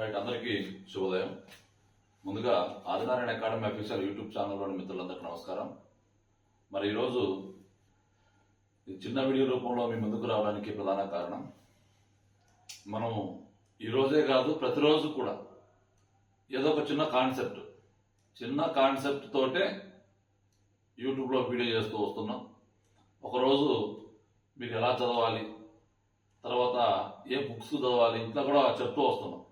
Right అందరికీ శుభోదయం. ముందుగా ఆదినారాయణ అకాడమీ అఫీషియల్ యూట్యూబ్ ఛానల్లోని మిత్రులందరికీ నమస్కారం. మరి ఈరోజు చిన్న వీడియో రూపంలో మీ ముందుకు రావడానికి ప్రధాన కారణం మనం ఈరోజే కాదు ప్రతిరోజు కూడా ఏదో ఒక చిన్న కాన్సెప్ట్ చిన్న కాన్సెప్ట్ తోటే యూట్యూబ్లో వీడియో చేస్తూ వస్తున్నాం. ఒకరోజు మీకు ఎలా చదవాలి తర్వాత ఏ బుక్స్ చదవాలి ఇంట్లో కూడా చెప్తూ వస్తున్నాం.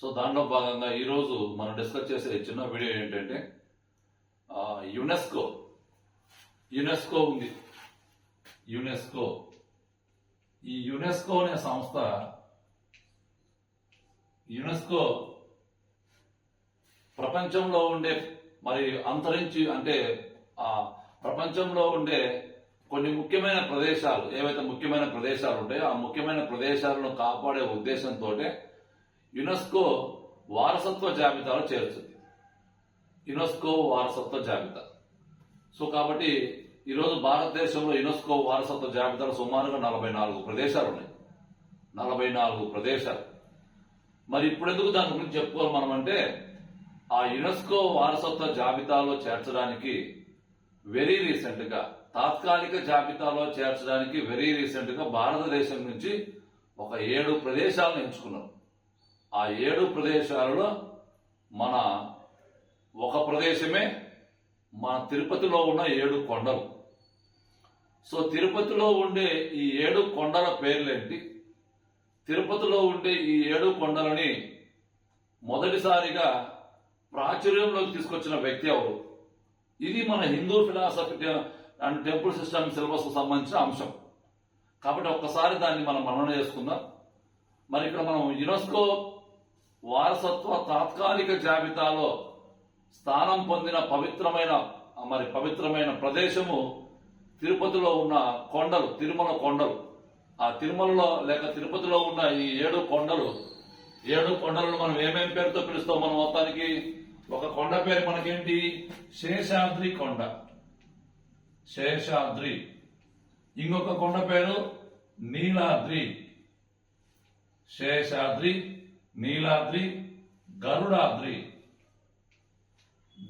సో దాంట్లో భాగంగా ఈరోజు మనం డిస్కస్ చేసే చిన్న వీడియో ఏంటంటే యునెస్కో. యునెస్కో ఉంది. యునెస్కో. ఈ యునెస్కో అనే సంస్థ యునెస్కో ప్రపంచంలో ఉండే మరి అంతరించి అంటే ఆ ప్రపంచంలో ఉండే కొన్ని ముఖ్యమైన ప్రదేశాలు ఏవైతే ముఖ్యమైన ప్రదేశాలు ఉంటాయో ఆ ముఖ్యమైన ప్రదేశాలను కాపాడే ఉద్దేశంతో యునెస్కో వారసత్వ జాబితాలో చేర్చింది యునెస్కో వారసత్వ జాబితా. సో కాబట్టి ఈరోజు భారతదేశంలో యునెస్కో వారసత్వ జాబితాలో సుమారుగా నలభై నాలుగు ప్రదేశాలు ఉన్నాయి. నలభై నాలుగు ప్రదేశాలు. మరి ఇప్పుడెందుకు దాని గురించి చెప్పుకోవాలి మనం అంటే ఆ యునెస్కో వారసత్వ జాబితాలో చేర్చడానికి వెరీ రీసెంట్గా తాత్కాలిక జాబితాలో చేర్చడానికి వెరీ రీసెంట్గా భారతదేశం నుంచి ఒక ఏడు ప్రదేశాలను ఎంచుకున్నారు. ఆ ఏడు ప్రదేశాలలో మన ఒక ప్రదేశమే మన తిరుపతిలో ఉన్న ఏడు కొండలు. సో తిరుపతిలో ఉండే ఈ ఏడు కొండల పేర్లేంటి? తిరుపతిలో ఉండే ఈ ఏడు కొండలని మొదటిసారిగా ప్రాచుర్యంలోకి తీసుకొచ్చిన వ్యక్తి ఎవరు? ఇది మన Hindu philosophy and temple system సిలబస్కు సంబంధించిన అంశం. కాబట్టి ఒక్కసారి దాన్ని మనం మనన చేసుకుందాం. మరి ఇక్కడ మనం యునెస్కో వారసత్వ తాత్కాలిక జాబితాలో స్థానం పొందిన పవిత్రమైన మరి పవిత్రమైన ప్రదేశము తిరుపతిలో ఉన్న కొండలు తిరుమల కొండలు. ఆ తిరుమలలో లేక తిరుపతిలో ఉన్న ఈ ఏడు కొండలు ఏడు కొండలను మనం ఏమేం పేరుతో పిలుస్తాం మనం మొత్తానికి? ఒక కొండ పేరు మనకేంటి? శేషాద్రి కొండ. శేషాద్రి. ఇంకొక కొండ పేరు నీలాద్రి. శేషాద్రి నీలాద్రి గరుడాద్రి.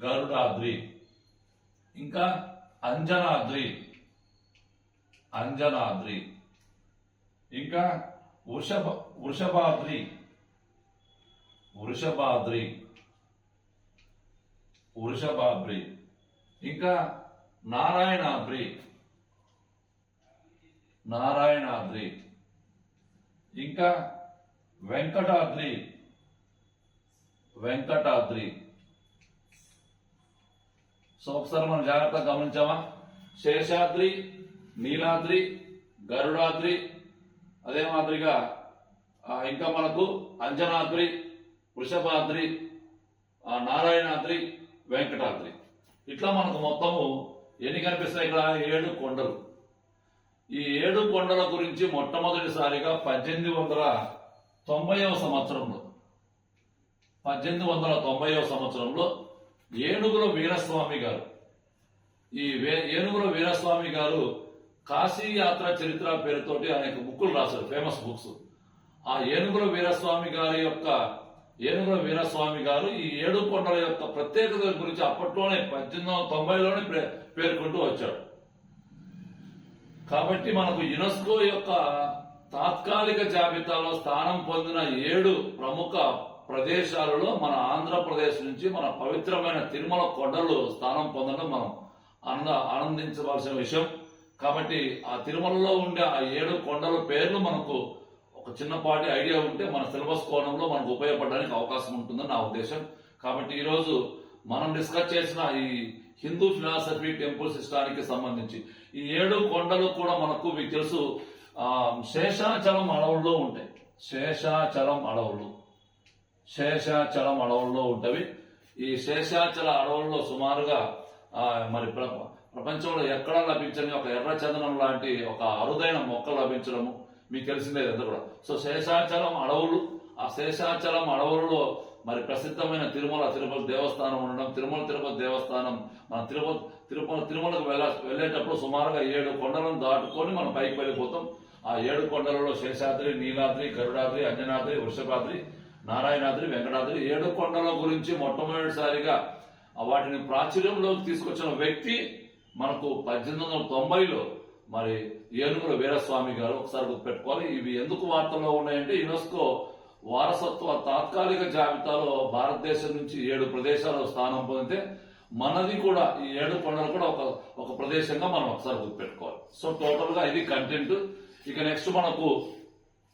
గరుడాద్రి. ఇంకా అంజనాద్రి. అంజనాద్రి. ఇంకా వృషభ వృషభాద్రి. వృషభాద్రి. వృషభాద్రి. ఇంకా నారాయణాద్రి. నారాయణాద్రి. ఇంకా వెంకటాద్రి. వెంకటాద్రి. సో ఒకసారి మనం జాగ్రత్తగా గమనించామా? శేషాద్రి నీలాద్రి గరుడాద్రి అదే మాదిరిగా ఆ, ఇంకా మనకు అంజనాద్రి వృషభాద్రి ఆ, నారాయణాద్రి వెంకటాద్రి. ఇట్లా మనకు మొత్తము ఎన్ని కనిపిస్తాయి ఇక్కడ? ఏడు కొండలు. ఈ ఏడు కొండల గురించి మొట్టమొదటిసారిగా పద్దెనిమిది వందల తొంభైవ సంవత్సరంలో పద్దెనిమిది వందల తొంభైవ సంవత్సరంలో ఏనుగుల వీరస్వామి గారు ఈ వే- ఏనుగుల వీరస్వామి గారు కాశీ యాత్ర చరిత్ర పేరుతోటి అనేక బుక్కులు రాశారు ఫేమస్ బుక్స్ ఆ ఏనుగుల వీరస్వామి గారి యొక్క ఏనుగుల వీరస్వామి గారు ఈ ఏడు కొండల యొక్క ప్రత్యేకత గురించి అప్పట్లోనే పద్దెనిమిది వందల తొంభైలోనే పే- పేర్కొంటూ వచ్చాడు కాబట్టి మనకు యునెస్కో యొక్క తాత్కాలిక జాబితాలో స్థానం పొందిన ఏడు ప్రముఖ ప్రదేశాలలో మన ఆంధ్రప్రదేశ్ నుంచి మన పవిత్రమైన తిరుమల కొండలు స్థానం పొందడం మనం ఆనంద ఆనందించవలసిన విషయం. కాబట్టి ఆ తిరుమలలో ఉండే ఆ ఏడు కొండల పేర్లు మనకు ఒక చిన్నపాటి ఐడియా ఉంటే మన సిలబస్ కోణంలో మనకు ఉపయోగపడడానికి అవకాశం ఉంటుందని నా ఉద్దేశం. కాబట్టి ఈరోజు మనం డిస్కస్ చేసిన ఈ హిందూ ఫిలాసఫీ టెంపుల్ సిస్టానికి సంబంధించి ఈ ఏడు కొండలు కూడా మనకు మీకు తెలుసు. శేషాచలం అడవుల్లో ఉంటాయి. శేషాచలం అడవులు. శేషాచలం అడవుల్లో ఉంటవి. ఈ శేషాచల అడవుల్లో సుమారుగా మరి ప్రపంచంలో ఎక్కడా లభించని ఒక ఎర్ర చందనం లాంటి ఒక అరుదైన మొక్క లభించడము. మీకు తెలిసిందే ఎంత కూడా. సో శేషాచలం అడవులు ఆ శేషాచలం అడవులలో మరి ప్రసిద్ధమైన తిరుమల తిరుపతి దేవస్థానం ఉండడం. తిరుమల తిరుపతి దేవస్థానం మన తిరుపతి తిరుపతి తిరుమలకు వెళ్ళ వెళ్ళేటప్పుడు సుమారుగా ఏడు కొండలను దాటుకొని మనం పైకి వెళ్ళిపోతాం. ఆ ఏడు కొండలలో శేషాద్రి నీలాద్రి గరుడాద్రి అంజనాద్రి వృషభాద్రి నారాయణాద్రి వెంకటాద్రి ఏడు కొండల గురించి మొట్టమొదటిసారిగా వాటిని ప్రాచుర్యంలోకి తీసుకొచ్చిన వ్యక్తి మనకు పద్దెనిమిది వందల తొంభైలో మరి ఏనుగుల వీరస్వామి గారు. ఒకసారి గుర్తుపెట్టుకోవాలి. ఇవి ఎందుకు వార్తల్లో ఉన్నాయంటే యునెస్కో వారసత్వ తాత్కాలిక జాబితాలో భారతదేశం నుంచి ఏడు ప్రదేశాలు స్థానం పొందితే మనది కూడా ఈ ఏడు కొండలు కూడా ఒక ఒక ప్రదేశంగా మనం ఒకసారి గుర్తుపెట్టుకోవాలి. సో టోటల్గా ఇది కంటెంట్. ఇక నెక్స్ట్ మనకు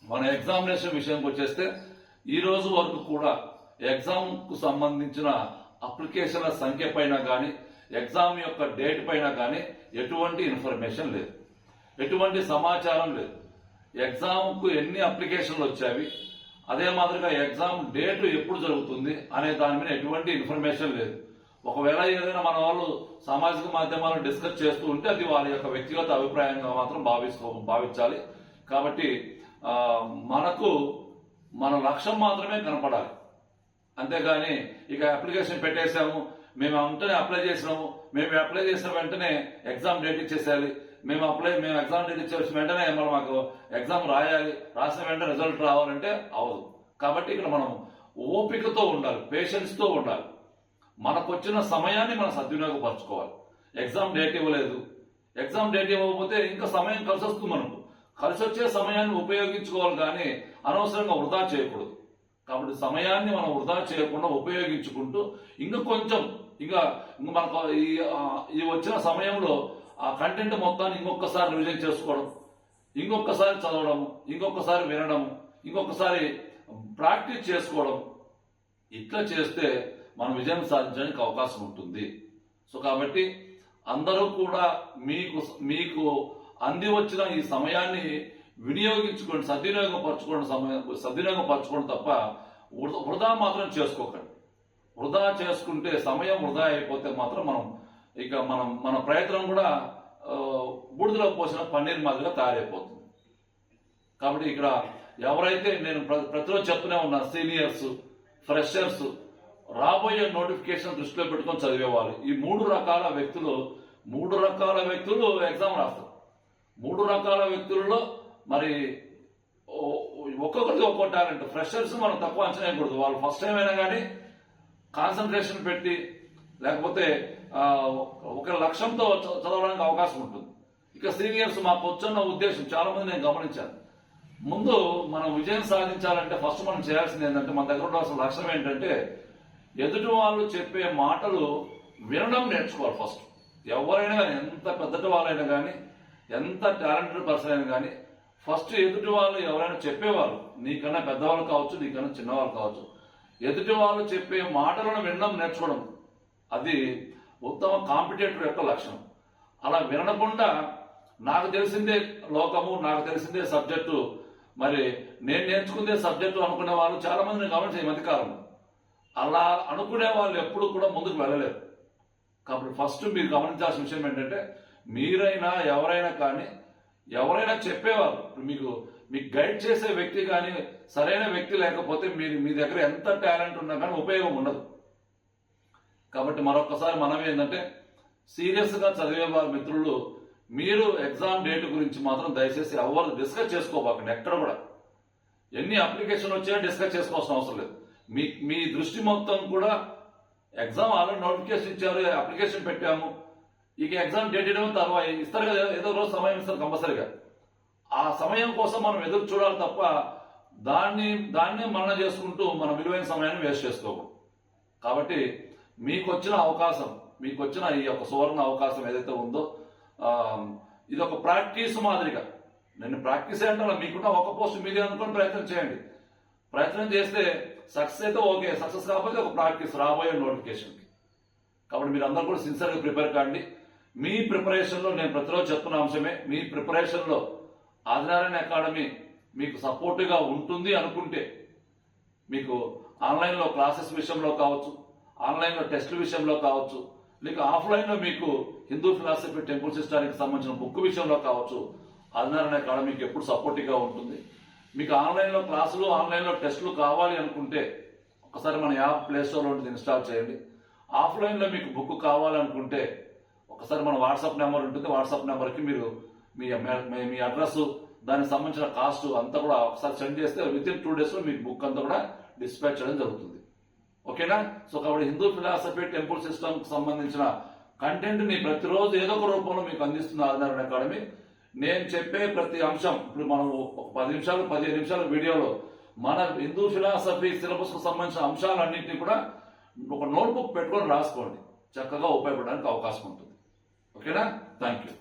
మన ఎగ్జామినేషన్ విషయంకి వచ్చేస్తే ఈ రోజు వరకు కూడా ఎగ్జామ్కు సంబంధించిన అప్లికేషన్ల సంఖ్య పైన కానీ ఎగ్జామ్ యొక్క డేట్ పైన కానీ ఎటువంటి ఇన్ఫర్మేషన్ లేదు. ఎటువంటి సమాచారం లేదు. ఎగ్జామ్కు ఎన్ని అప్లికేషన్లు వచ్చాయి అదే మాదిరిగా ఎగ్జామ్ డేట్ ఎప్పుడు జరుగుతుంది అనే దాని మీద ఎటువంటి ఇన్ఫర్మేషన్ లేదు. ఒకవేళ ఏదైనా మన వాళ్ళు సామాజిక మాధ్యమాలను డిస్కస్ చేస్తూ ఉంటే అది వాళ్ళ యొక్క వ్యక్తిగత అభిప్రాయంగా మాత్రం భావిస్తూ భావించాలి. కాబట్టి మనకు మన లక్ష్యం మాత్రమే కనపడాలి. అంతేగాని ఇక అప్లికేషన్ పెట్టేశాము మేము వెంటనే అప్లై చేసినాము మేము అప్లై చేసిన వెంటనే ఎగ్జామ్ డేట్ ఇచ్చేసేయాలి మేము అప్లై మేము ఎగ్జామ్ డేట్ ఇచ్చేసిన వెంటనే మనం మాకు ఎగ్జామ్ రాయాలి రాసిన వెంటనే రిజల్ట్ రావాలంటే అవదు. కాబట్టి ఇక్కడ మనం ఓపికతో ఉండాలి పేషెన్స్తో ఉండాలి. మనకొచ్చిన సమయాన్ని మనం సద్వినియోగపరచుకోవాలి. ఎగ్జామ్ డేట్ ఇవ్వలేదు. ఎగ్జామ్ డేట్ ఇవ్వకపోతే ఇంకా సమయం కలిసి వస్తుంది మనకు. కలిసి వచ్చే సమయాన్ని ఉపయోగించుకోవాలి కానీ అనవసరంగా వృధా చేయకూడదు. కాబట్టి సమయాన్ని మనం వృధా చేయకుండా ఉపయోగించుకుంటూ ఇంకా కొంచెం ఇంకా మనకు ఈ ఈ వచ్చిన సమయంలో ఆ కంటెంట్ మొత్తాన్ని ఇంకొకసారి రివిజన్ చేసుకోవడం ఇంకొకసారి చదవడం ఇంకొకసారి వినడం ఇంకొకసారి ప్రాక్టీస్ చేసుకోవడం ఇట్లా చేస్తే మనం విజయం సాధించడానికి అవకాశం ఉంటుంది. సో కాబట్టి అందరూ కూడా మీకు మీకు అంది వచ్చిన ఈ సమయాన్ని వినియోగించుకోండి సద్వినియోగపరచుకోండి సమయం సద్వినియోగపరచుకోండి తప్ప వృధా వృధా మాత్రం చేసుకోకండి. వృధా చేసుకుంటే సమయం వృధా అయిపోతే మాత్రం మనం ఇక మనం మన ప్రయత్నం కూడా బూడిదలో పోసిన పన్నీర్ మాదిరిగా తయారైపోతుంది. కాబట్టి ఇక్కడ ఎవరైతే నేను ప్రతిరోజు చెప్తూనే ఉన్నా సీనియర్స్ ఫ్రెషర్స్ రాబోయే నోటిఫికేషన్ దృష్టిలో పెట్టుకొని చదివేవాళ్ళు. ఈ మూడు రకాల వ్యక్తులు మూడు రకాల వ్యక్తులు ఎగ్జామ్ రాస్తారు. మూడు రకాల వ్యక్తులలో మరి ఓ- ఒక్కొక్కరికి ఒక్కో టాలెంట్. ఫ్రెషర్స్ మనం తక్కువ అంచనా వేయకూడదు. వాళ్ళు ఫస్ట్ టైం అయినా కానీ కాన్సన్ట్రేషన్ పెట్టి లేకపోతే ఒక లక్ష్యంతో చ- చదవడానికి అవకాశం ఉంటుంది. ఇక సీనియర్స్ మాకు వచ్చన్న ఉద్దేశం చాలా మంది నేను గమనించాను. ముందు మనం విజయం సాధించాలంటే ఫస్ట్ మనం చేయాల్సింది ఏంటంటే మన దగ్గర అసలు లక్ష్యం ఏంటంటే ఎదుటి వాళ్ళు చెప్పే మాటలు వినడం నేర్చుకోవాలి ఫస్ట్ ఎవరైనా కానీ ఎంత పెద్దటి వాళ్ళైనా కానీ ఎంత టాలెంటెడ్ పర్సన్ అయినా కానీ ఫస్ట్ ఎదుటి వాళ్ళు ఎవరైనా చెప్పేవారు నీకన్నా పెద్దవాళ్ళు కావచ్చు నీకన్నా చిన్నవాళ్ళు కావచ్చు. ఎదుటి వాళ్ళు చెప్పే మాటలను వినడం నేర్చుకోవడం అది ఉత్తమ కాంపిటేటర్ యొక్క లక్షణం. అలా వినకుండా నాకు తెలిసిందే లోకము నాకు తెలిసిందే సబ్జెక్టు మరి నేను నేర్చుకుందే సబ్జెక్టు అనుకునే వాళ్ళు చాలా మంది నేను గమనించే ఈ అలా అనుకునే వాళ్ళు ఎప్పుడు కూడా ముందుకు వెళ్ళలేరు కాబట్టి ఫస్ట్ మీరు గమనించాల్సిన విషయం ఏంటంటే మీరైనా ఎవరైనా కానీ ఎవరైనా చెప్పేవారు. ఇప్పుడు మీకు మీకు గైడ్ చేసే వ్యక్తి కానీ సరైన వ్యక్తి లేకపోతే మీరు మీ దగ్గర ఎంత టాలెంట్ ఉన్నా కానీ ఉపయోగం ఉండదు. కాబట్టి మరొకసారి మనం ఏంటంటే సీరియస్గా చదివే వారి మిత్రులు మీరు ఎగ్జామ్ డేట్ గురించి మాత్రం దయచేసి ఎవరు డిస్కస్ చేసుకోబాకండి ఎక్కడ కూడా. ఎన్ని అప్లికేషన్ వచ్చాయో డిస్కస్ చేసుకోవాల్సిన అవసరం లేదు. మీ మీ దృష్టి మొత్తం కూడా ఎగ్జామ్ ఆల్రెడీ నోటిఫికేషన్ ఇచ్చారు అప్లికేషన్ పెట్టాము. ఇక ఎగ్జామ్ డేట్ ఇవ్వడం తర్వాత ఇస్తారు కదా ఏదో రోజు సమయం ఇస్తారు కంపల్సరీగా. ఆ సమయం కోసం మనం ఎదురు చూడాలి తప్ప దాన్ని దాన్ని మరణ చేసుకుంటూ మన విలువైన సమయాన్ని వేస్ట్ చేసుకోము. కాబట్టి మీకు వచ్చిన అవకాశం మీకు వచ్చిన ఈ యొక్క సువర్ణ అవకాశం ఏదైతే ఉందో ఇది ఒక ప్రాక్టీస్ మాదిరిగా. నేను ప్రాక్టీస్ అంటే మీకున్న ఒక పోస్ట్ మీదే అనుకుని ప్రయత్నం చేయండి. ప్రయత్నం చేస్తే సక్సెస్ అయితే ఓకే సక్సెస్ కాకపోతే ఒక ప్రాక్టీస్ రాబోయే నోటిఫికేషన్కి కాబట్టి మీరు అందరూ కూడా సిన్సియర్గా ప్రిపేర్ కాండి. మీ ప్రిపరేషన్లో నేను ప్రతిరోజు చెప్తున్న అంశమే మీ ప్రిపరేషన్లో ఆదినారాయణ అకాడమీ మీకు సపోర్టుగా ఉంటుంది అనుకుంటే మీకు ఆన్లైన్లో క్లాసెస్ విషయంలో కావచ్చు ఆన్లైన్లో టెస్టుల విషయంలో కావచ్చు లేక ఆఫ్లైన్లో మీకు హిందూ ఫిలాసఫీ టెంపుల్ సిస్టానికి సంబంధించిన బుక్ విషయంలో కావచ్చు ఆదినారాయణ అకాడమీకి ఎప్పుడు సపోర్టివ్గా ఉంటుంది. మీకు ఆన్లైన్లో క్లాసులు ఆన్లైన్లో టెస్టులు కావాలి అనుకుంటే ఒకసారి మన యాప్ ప్లేస్టోర్లో ఉంటుంది ఇన్స్టాల్ చేయండి. ఆఫ్లైన్లో మీకు బుక్ కావాలనుకుంటే ఒకసారి మన వాట్సాప్ నెంబర్ ఉంటుంది. వాట్సాప్ నెంబర్కి మీరు మీ మీ- అడ్రస్ దానికి సంబంధించిన కాస్ట్ అంతా కూడా ఒకసారి సెండ్ చేస్తే విత్ ఇన్ టూ డేస్లో మీకు బుక్ అంతా కూడా డిస్పాచ్ చేయడం జరుగుతుంది. ఓకేనా? సో కాబట్టి హిందూ ఫిలాసఫీ టెంపుల్ సిస్టమ్కి సంబంధించిన కంటెంట్ని ప్రతిరోజు ఏదో ఒక రూపంలో మీకు అందిస్తున్న ఆదినారాయణ అకాడమీ నేను చెప్పే ప్రతి అంశం ఇప్పుడు మనం పది నిమిషాలు పదిహేను నిమిషాల వీడియోలో మన హిందూ ఫిలాసఫీ సిలబస్కు సంబంధించిన అంశాలన్నింటినీ కూడా ఒక నోట్బుక్ పెట్టుకొని రాసుకోండి. చక్కగా ఉపయోగపడడానికి అవకాశం ఉంటుంది. ఓకేనా? Thank you